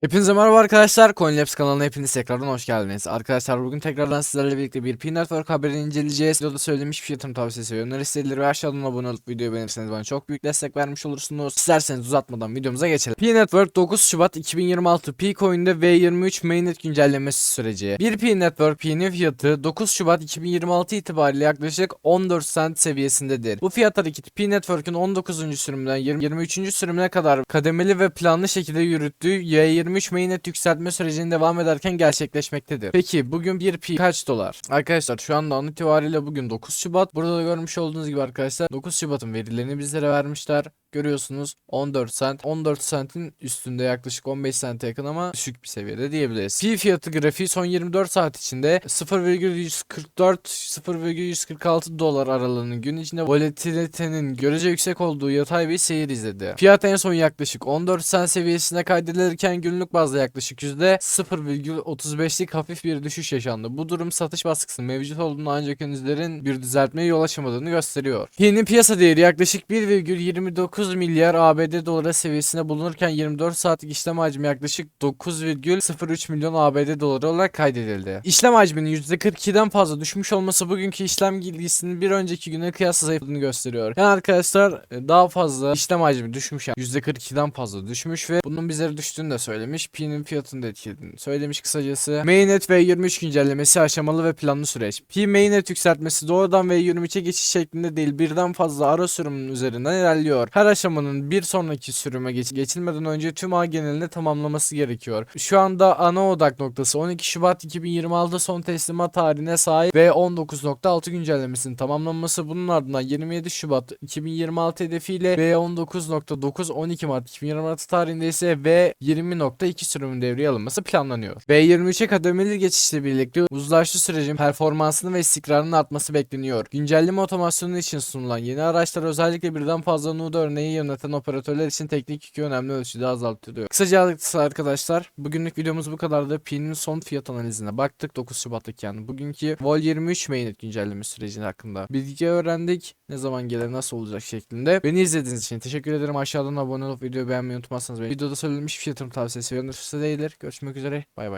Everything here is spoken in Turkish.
Hepinize merhaba arkadaşlar. CoinLabs kanalına hepiniz tekrardan hoş geldiniz. Arkadaşlar bugün tekrardan sizlerle birlikte bir P-Network haberini inceleyeceğiz. Videoda söylemiş bir yatırım tavsiyesi ve öneri isteğileri ve aşağıdan abone olup videoyu beğenirseniz bana çok büyük destek vermiş olursunuz. İsterseniz uzatmadan videomuza geçelim. P-Network 9 Şubat 2026 P-Coin'de V23 mainnet güncellemesi süreci. Bir P-Network P'nin fiyatı 9 Şubat 2026 itibariyle yaklaşık 14 cent seviyesindedir. Bu fiyat hareketi P-Network'ün 19. sürümünden 20 23. sürümüne kadar kademeli ve planlı şekilde yürüttüğü Y23 mainnet yükseltme sürecinin devam ederken gerçekleşmektedir. Peki bugün 1 P kaç dolar? Arkadaşlar şu anda an itibariyle bugün 9 Şubat. Burada da görmüş olduğunuz gibi arkadaşlar 9 Şubat'ın verilerini bizlere vermişler. Görüyorsunuz 14 cent. 14 centin üstünde yaklaşık 15 cente yakın ama düşük bir seviyede diyebiliriz. P fiyatı grafiği son 24 saat içinde 0,144 0,146 dolar aralığının gün içinde volatilitenin görece yüksek olduğu yatay bir seyir izledi. Fiyat en son yaklaşık 14 cent seviyesine kaydedilirken günlük bazda yaklaşık %0,35'lik hafif bir düşüş yaşandı. Bu durum satış baskısı mevcut olduğunu ancak henüzlerin bir düzeltmeye yol açamadığını gösteriyor. P'nin piyasa değeri yaklaşık 1,29 milyar ABD dolara seviyesinde bulunurken 24 saatlik işlem hacmi yaklaşık 9,03 milyon ABD doları olarak kaydedildi. İşlem hacminin %42'den fazla düşmüş olması bugünkü işlem ilgisinin bir önceki güne kıyasla zayıfladığını gösteriyor. Yani arkadaşlar e, daha fazla işlem hacmi düşmüş yani %42'den fazla düşmüş ve bunun bizlere düştüğünü de söylemiş. P'nin fiyatını da etkilediğini söylemiş kısacası. Mainnet V23 güncellemesi aşamalı ve planlı süreç. P mainnet yükseltmesi doğrudan V23'e geçiş şeklinde değil birden fazla ara sürümün üzerinden ilerliyor. Her aşamanın bir sonraki sürüme geç geçilmeden önce tüm ağ genelinde tamamlaması gerekiyor. Şu anda ana odak noktası 12 Şubat 2026 son teslimat tarihine sahip ve 19.6 güncellemesinin tamamlanması bunun ardından 27 Şubat 2026 hedefiyle V19.9 12 Mart 2026 tarihinde ise V20.2 sürümün devreye alınması planlanıyor. V23'e kademeli geçişle birlikte uzlaşlı sürecin performansını ve istikrarının artması bekleniyor. Güncelleme otomasyonu için sunulan yeni araçlar özellikle birden fazla node örneği yöneten operatörler için teknik yükü önemli ölçüde azaltılıyor. Kısaca arkadaşlar bugünlük videomuz bu kadardı. P'nin son fiyat analizine baktık 9 Şubat'taki yani bugünkü Vol 23 mainnet güncelleme sürecinin hakkında bilgi öğrendik. Ne zaman gelir nasıl olacak şeklinde. Beni izlediğiniz için teşekkür ederim. Aşağıdan abone olup videoyu beğenmeyi unutmazsanız. Videoda söylenmiş fiyatım tavsiyesi ve önerisi değildir. Görüşmek üzere. Bay bay.